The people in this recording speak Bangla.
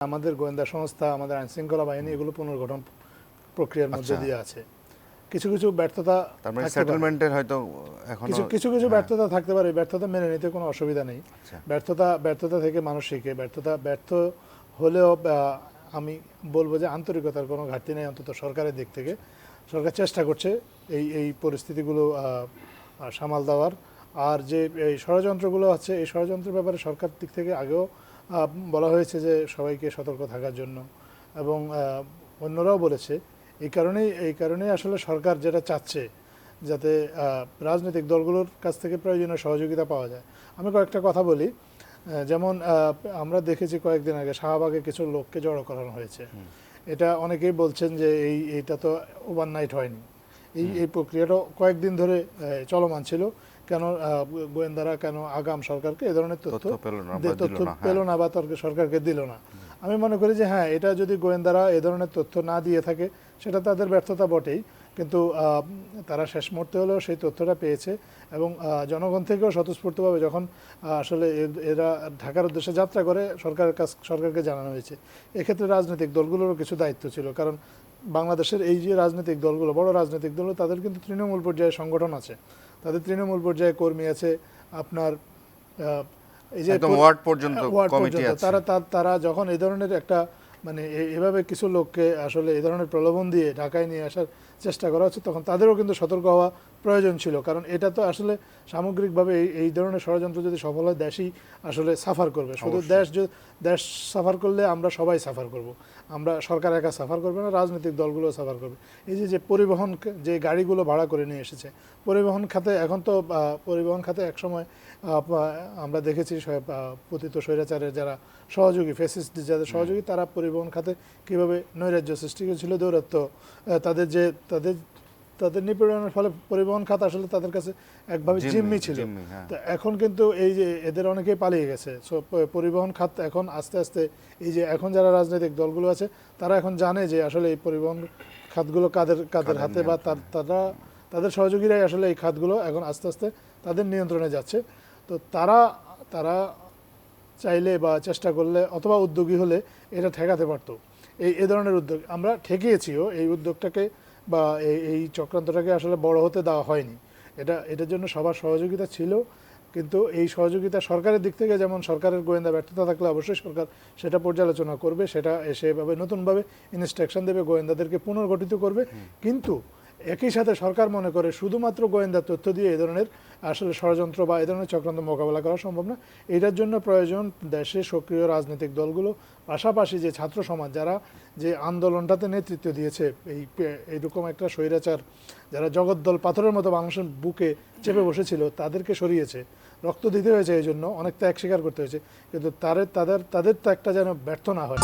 আমাদের গোয়েন্দা সংস্থা আমাদের আইন শৃঙ্খলা বাহিনী এগুলো পুনর্গঠন প্রক্রিয়ার মধ্যে আচ্ছা। দিয়ে আছে। কিছু কিছু ব্যর্থতা তার মানে। সেটেলমেন্টের হয়তো এখনও কিছু কিছু কিছু হ্যাঁ, ব্যর্থতা থাকতে পারে। ব্যর্থতা মেনে নিতে কোনো অসুবিধা নেই। আচ্ছা। ব্যর্থতা ব্যর্থতা থেকে মানুষ শিখে ব্যর্থতা ব্যর্থ হলেও আমি বলব যে আন্তরিকতার কোনো ঘাটতি নেই। অন্তত সরকারের দিক থেকে। সরকার চেষ্টা করছে এই এই পরিস্থিতিগুলো সামাল দেওয়ার। আর যে এই ষড়যন্ত্রগুলো আছে এই ষড়যন্ত্রের ব্যাপারে সরকার দিক থেকে আগেও বলা হয়েছে যে সবাইকে সতর্ক থাকার জন্য। এবং অন্যরাও বলেছে এই কারণেই এই কারণেই আসলে সরকার যেটা চাচ্ছে যাতে রাজনৈতিক দলগুলোর কাছ থেকে প্রয়োজনীয় সহযোগিতা পাওয়া যায়। আমি কয়েকটা কথা বলি। যেমন আমরা দেখেছি কয়েকদিন আগে শাহবাগে কিছু লোককে জড়ো করানো হয়েছে। এটা অনেকেই বলছেন যে এই এইটা তো ওভারনাইট হয়নি। এই এই প্রক্রিয়াটা কয়েকদিন ধরে চলমান ছিল। কেন গোয়েন্দারা কেন আগাম সরকারকে এ ধরনের তথ্য তথ্য পেল না বা হ্যাঁ। পেল না বা তর্ক সরকারকে দিল না। আমি মনে করি যে হ্যাঁ এটা যদি গোয়েন্দারা এ ধরনের তথ্য না দিয়ে থাকে সেটা তাদের ব্যর্থতা বটেই। কিন্তু তারা শেষ মুহূর্তে হলেও সেই তথ্যটা পেয়েছে এবং জনগণ থেকেও স্বতঃস্ফূর্তভাবে যখন আসলে এরা ঢাকার উদ্দেশ্যে যাত্রা করে সরকারের কাছ সরকারকে জানানো হয়েছে। এক্ষেত্রে রাজনৈতিক দলগুলোরও কিছু দায়িত্ব ছিল। কারণ বাংলাদেশের এই যে রাজনৈতিক দলগুলো বড় রাজনৈতিক দলগুলো তাদের কিন্তু তৃণমূল পর্যায়ে সংগঠন আছে। তাদের তৃণমূল পর্যায়ে কর্মী আছে আপনার আহ, এই যে ওয়ার্ড পর্যন্ত আছে। তারা তারা যখন এই ধরনের একটা মানে এ- এভাবে কিছু লোককে আসলে এই ধরনের প্রলোভন দিয়ে ঢাকায় নিয়ে আসার চেষ্টা করা হচ্ছে তখন তাদেরও কিন্তু সতর্ক হওয়া প্রয়োজন ছিল। কারণ এটা তো আসলে সামগ্রিকভাবে এই এই ধরনের ষড়যন্ত্র যদি সফল হয় দেশই আসলে সাফার করবে। শুধু দেশ যদি দেশ সাফার করলে আমরা সবাই সাফার করব। আমরা সরকার একা সাফার করবে না রাজনৈতিক দলগুলো সাফার করবে। এই যে যে পরিবহন যে গাড়িগুলো ভাড়া করে নিয়ে এসেছে পরিবহন খাতে এখন তো পরিবহন খাতে একসময় আমরা দেখেছি পতিত স্বৈরাচারের যারা সহযোগী ফেসিস্ট যাদের সহযোগী তারা পরিবহন খাতে কীভাবে নৈরাজ্য সৃষ্টি করেছিল দৌরাত্ম তাদের যে তাদের তাদের নিপীড়নের ফলে পরিবহন খাত আসলে তাদের কাছে একভাবে জিম্মি, ছিল। হ্যাঁ। তো এখন কিন্তু এই যে এদের অনেকেই পালিয়ে গেছে। সো পরিবহন খাত এখন আস্তে আস্তে এই যে এখন যারা রাজনৈতিক দলগুলো আছে তারা এখন জানে যে আসলে এই পরিবহন খাতগুলো কাদের কাদের হাতে বা তারা তাদের সহযোগীরাই আসলে এই খাতগুলো এখন আস্তে আস্তে তাদের নিয়ন্ত্রণে যাচ্ছে। তো তারা তারা চাইলে বা চেষ্টা করলে অথবা উদ্যোগী হলে এটা ঠেকাতে পারতো। এই এ ধরনের উদ্যোগ আমরা ঠেকিয়েছিও এই উদ্যোগটাকে বা এই এই চক্রান্তটাকে আসলে বড় হতে দেওয়া হয়নি। এটা এটার জন্য সবার সহযোগিতা ছিল কিন্তু এই সহযোগিতা সরকারের দিক থেকে যেমন সরকারের গোয়েন্দা ব্যর্থতা থাকলে অবশ্যই সরকার সেটা পর্যালোচনা করবে সেটা সেভাবে নতুনভাবে ইনস্ট্রাকশন দেবে গোয়েন্দাদেরকে পুনর্গঠিত করবে। কিন্তু একই সাথে সরকার মনে করে শুধুমাত্র গোয়েন্দা তথ্য দিয়ে এই ধরনের আসলে ষড়যন্ত্র বা এই ধরনের চক্রান্ত মোকাবেলা করা সম্ভব না। এটার জন্য প্রয়োজন দেশে সক্রিয় রাজনৈতিক দলগুলো, পাশাপাশি যে ছাত্র সমাজ যারা যে আন্দোলনটাতে নেতৃত্ব দিয়েছে, এই এইরকম একটা স্বৈরাচার যারা জগদ্দল পাথরের মতো মানুষের বুকে চেপে বসেছিল, তাদেরকে সরিয়েছে। রক্ত দিতে হয়েছে এই জন্য অনেক ত্যাগ স্বীকার করতে হয়েছে। কিন্তু তাদের তাদের তাদের ত্যাগটা যেন ব্যর্থ না হয়।